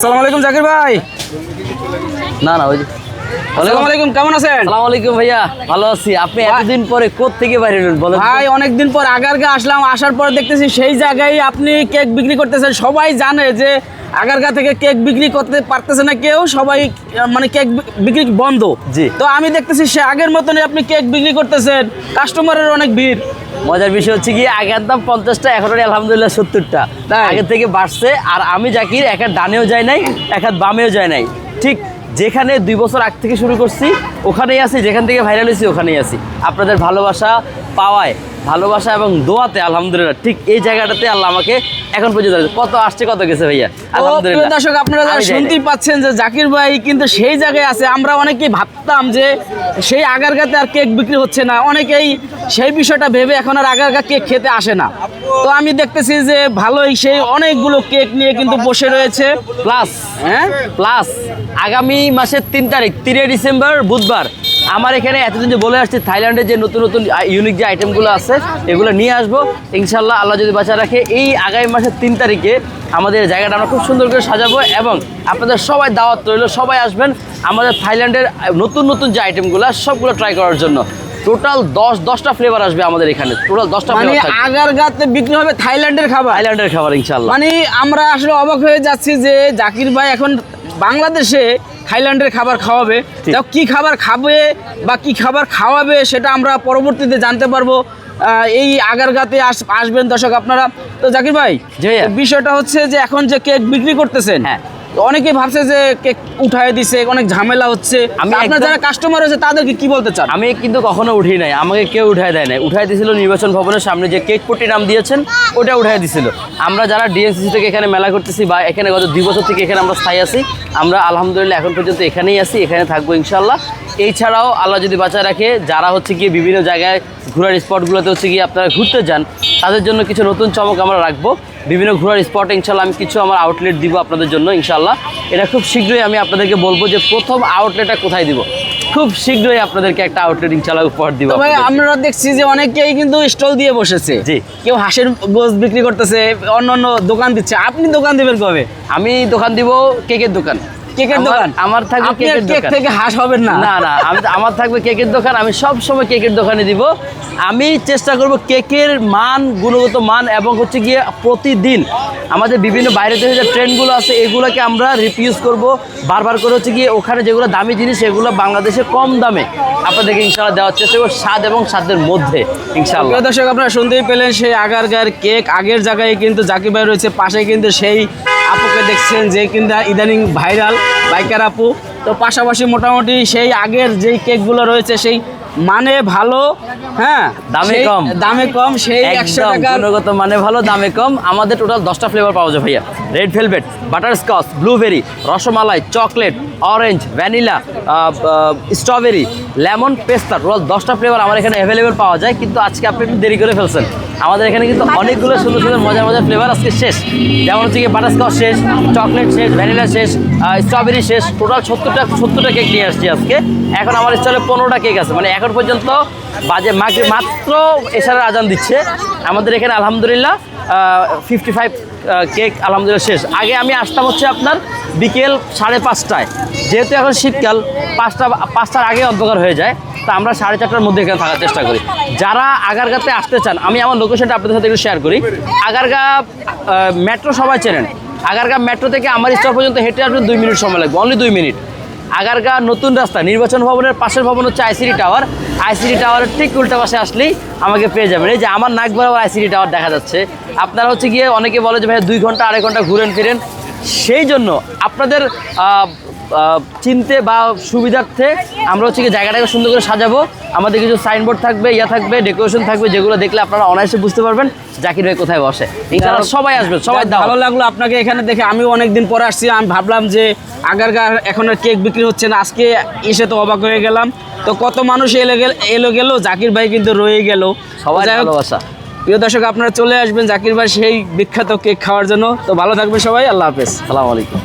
আসসালামু আলাইকুম জাকির ভাই। না না ওই যে আসসালামু আলাইকুম কেমন আছেন? আলাইকুম ভাইয়া। ভালো আছি। আপনি এতদিন পরে কোথ থেকে বাইরে বলেন? ভাই অনেকদিন পর আগারগা আসলাম আসার পর দেখতেছি সেই জায়গায় আপনি কেক বিক্রি করতেছেন। সবাই জানে যে আগারগা থেকে কেক বিক্রি করতে পারতেছে না কেউ সবাই মানে কেক বিক্রি বন্ধ। জি। তো আমি দেখতেছি সে আগের মতনই আপনি কেক বিক্রি করতেছেন কাস্টমারের অনেক ভিড়। মজার বিষয় হচ্ছে কি আগের দাম পঞ্চাশটা এখন আলহামদুলিল্লাহ সত্তরটা। তাই? আগে থেকে বাড়ছে আর আমি জাকির এক হাত ডানেও যায় নাই এক হাত বামেও যায় নাই। ঠিক যেখানে দুই বছর আগ থেকে শুরু করছি ওখানেই আছি যেখান থেকে ভাইরাল হয়েছি ওখানেই আছি। আপনাদের ভালোবাসা পাওয়ায় ভালোবাসা এবং দোয়াতে আলহামদুলিল্লাহ ঠিক এই জায়গাটাতে আল্লাহ আমাকে এখন পর্যন্ত কত আসছে কত গেছে ভাইয়া? আলহামদুলিল্লাহ। দর্শক আপনারা শুনতেই পাচ্ছেন যে জাকির ভাই কিন্তু সেই জায়গায় আছে আমরা অনেকেই ভাবতাম যে সেই আগারগাতে আর কেক বিক্রি হচ্ছে না। অনেকেই সেই বিষয়টা ভেবে এখন আর আগারগা কেক খেতে আসে না। তো আমি দেখতেছি যে ভালোই সেই অনেকগুলো কেক নিয়ে কিন্তু বসে রয়েছে। প্লাস হ্যাঁ? প্লাস আগামী মাসের তিন তারিখ তিনে ডিসেম্বর বুধবার। আমার এখানে এতদিন যে বলে আসছি থাইল্যান্ডের যে নতুন নতুন ইউনিক যে আইটেমগুলো আছে এগুলো নিয়ে আসব। ইনশাল্লাহ আল্লাহ যদি বাঁচা রাখে এই আগামী মাসের তিন তারিখে আমাদের জায়গাটা আমরা খুব সুন্দর করে সাজাবো এবং আপনাদের সবাই দাওয়াত রইল সবাই আসবেন আমাদের থাইল্যান্ডের নতুন নতুন যে আইটেমগুলো সবগুলো ট্রাই করার জন্য। টোটাল দশ দশটা ফ্লেভার আসবে আমাদের এখানে। টোটাল দশটা মানে থাকবে। আগারগাতে বিক্রি হবে থাইল্যান্ডের খাবার? থাইল্যান্ডের খাবার ইনশাল্লাহ মানে আমরা আসলে অবাক হয়ে যাচ্ছি যে জাকির ভাই এখন বাংলাদেশে থাইল্যান্ডের খাবার খাওয়াবে। তাও কি খাবার খাবে বা কি খাবার খাওয়াবে সেটা আমরা পরবর্তীতে জানতে পারব। এই আগারগাতে আস আসবেন দর্শক আপনারা। তো জাকির ভাই বিষয়টা হচ্ছে যে এখন যে কেক বিক্রি করতেছেন হ্যাঁ। তো অনেকেই ভাবছে যে কেক উঠায় দিছে অনেক ঝামেলা হচ্ছে। আমি আপনার যারা কাস্টমার হয়েছে তাদেরকে কি বলতে চান? আমি কিন্তু কখনো উঠি নাই। আমাকে কেউ উঠায় দেয় নাই। উঠায় দিয়েছিল নির্বাচন ভবনের সামনে যে কেক পট্টি নাম দিয়েছেন ওটা উঠায় দিছিল আমরা যারা ডিএনসিসি থেকে এখানে মেলা করতেছি বা এখানে গত দুই বছর থেকে এখানে আমরা স্থায়ী আছি আমরা আলহামদুলিল্লাহ এখন পর্যন্ত এখানেই আছি এখানে থাকব ইনশাল্লাহ এছাড়াও আল্লাহ যদি বাঁচায় রাখে যারা হচ্ছে গিয়ে বিভিন্ন জায়গায় ঘোরার স্পটগুলোতে হচ্ছে গিয়ে আপনারা ঘুরতে যান তাদের জন্য কিছু নতুন চমক আমরা রাখব। বিভিন্ন ঘোরার স্পটে ইনশাল্লাহ আমি কিছু আমার আউটলেট দিব আপনাদের জন্য ইনশাল্লাহ এটা খুব শীঘ্রই আমি আপনাদেরকে বলব যে প্রথম আউটলেটটা কোথায় দিব? খুব শীঘ্রই আপনাদেরকে একটা আউটলেট ইনশাল্লাহ উপহার দিব ভাই। আমরা দেখছি যে অনেকেই কিন্তু স্টল দিয়ে বসেছে। জি। কেউ হাঁসের গোস বিক্রি করতেছে অন্য অন্য দোকান দিচ্ছে। আপনি দোকান দিবেন কবে? আমি দোকান দিব কেকের দোকান। কেকের দোকান? আমার থাকবে কেকের কেক থেকে হাঁস হবেন না। না না আমি আমার থাকবে কেকের দোকান আমি সব সময় কেকের দোকানে দিব। আমি চেষ্টা করব কেকের মান গুণগত মান এবং হচ্ছে গিয়ে প্রতিদিন আমাদের বিভিন্ন বাইরে থেকে যে ট্রেন্ডগুলো আছে এগুলোকে আমরা রিপিউজ করব। বারবার করে হচ্ছে গিয়ে ওখানে যেগুলো দামি জিনিস এগুলো বাংলাদেশে কম দামে আপনাদেরকে ইনশাল্লাহ দেওয়ার চেষ্টা করব স্বাদ এবং স্বাদের মধ্যে ইনশাল্লাহ দর্শক আপনারা শুনতেই পেলেন সেই আগারগার কেক। আগের জায়গায় কিন্তু জাকির ভাই রয়েছে পাশে কিন্তু সেই আপুকে দেখছেন যে কিন্তু ইদানিং ভাইরাল বাইকার আপু। তো পাশাপাশি মোটামুটি সেই আগের যেই কেকগুলো রয়েছে সেই মানে ভালো হ্যাঁ দামে কম। দামে কম সেই একশো টাকার গুণগত মানে ভালো দামে কম। আমাদের টোটাল দশটা ফ্লেভার পাওয়া যায় ভাইয়া। Red velvet butter scotch blueberry rasmalai chocolate orange vanilla strawberry lemon পেস্তা টোটাল দশটা ফ্লেভার আমার এখানে অ্যাভেলেবেল পাওয়া যায় কিন্তু আজকে আপনি একটু দেরি করে ফেলছেন। আমাদের এখানে কিন্তু অনেকগুলো সুন্দর সুন্দর মজার মজার ফ্লেভার আজকে শেষ। যেমন হচ্ছে কি বাটার স্কচ শেষ চকলেট শেষ ভ্যানিলা শেষ স্ট্রবেরি শেষ টোটাল সত্তরটা সত্তরটা কেক নিয়ে আসছি আজকে। এখন আমার স্টলে পনেরোটা কেক আছে। মানে এখন পর্যন্ত বাজে মাকে মাত্র এছাড়া আজান দিচ্ছে। আমাদের এখানে আলহামদুলিল্লাহ ফিফটি ফাইভ কেক আলহামদুলিল্লাহ শেষ। আগে আমি আসতাম হচ্ছে আপনার বিকেল সাড়ে পাঁচটায়। যেহেতু এখন শীতকাল, পাঁচটা পাঁচটার আগে অন্ধকার হয়ে যায়, তা আমরা সাড়ে চারটার মধ্যে এখানে থাকার চেষ্টা করি। যারা আগারগাতে আসতে চান, আমি আমার লোকেশনটা আপনাদের সাথে একটু শেয়ার করি। আগারগা মেট্রো সবাই চেনেন। আগারগা মেট্রো থেকে আমার স্টল পর্যন্ত হেঁটে আসবেন দুই মিনিট সময় লাগবে অনলি দুই মিনিট। আগারগা নতুন রাস্তা, নির্বাচন ভবনের পাশের ভবন হচ্ছে আইসিডি টাওয়ার আইসিডি টাওয়ারের ঠিক উল্টা পাশে আসলেই আমাকে পেয়ে যাবেন। এই যে আমার নাক বরাবর আইসিডি টাওয়ার দেখা যাচ্ছে। আপনারা হচ্ছে গিয়ে অনেকে বলে যে ভাই দুই ঘণ্টা, আড়াই ঘণ্টা ঘুরেন ফিরেন। সেই জন্য আপনাদের চিনতে বা সুবিধার্থে আমরা হচ্ছে কি জায়গাটাকে সুন্দর করে সাজাবো। আমাদের কিছু সাইনবোর্ড থাকবে ইয়া থাকবে ডেকোরেশন থাকবে যেগুলো দেখলে আপনারা অনায়াসে বুঝতে পারবেন জাকির ভাই কোথায় বসে। ইনশাআল্লাহ সবাই আসবেন সবাই ভালো লাগল আপনাকে এখানে দেখে। আমিও অনেকদিন পরে আসছি আমি ভাবলাম যে আগারগার এখন আর কেক বিক্রি হচ্ছে না আজকে এসে তো অবাক হয়ে গেলাম। তো কত মানুষ এলো গেল এলো গেল জাকির ভাই কিন্তু রয়ে গেল। সবাই ভালোবাসা। প্রিয় দর্শক, আপনারা চলে আসবেন জাকির ভাই সেই বিখ্যাত কেক খাওয়ার জন্য। তো ভালো থাকবেন সবাই, আল্লাহ হাফেজ। সালাম আলাইকুম।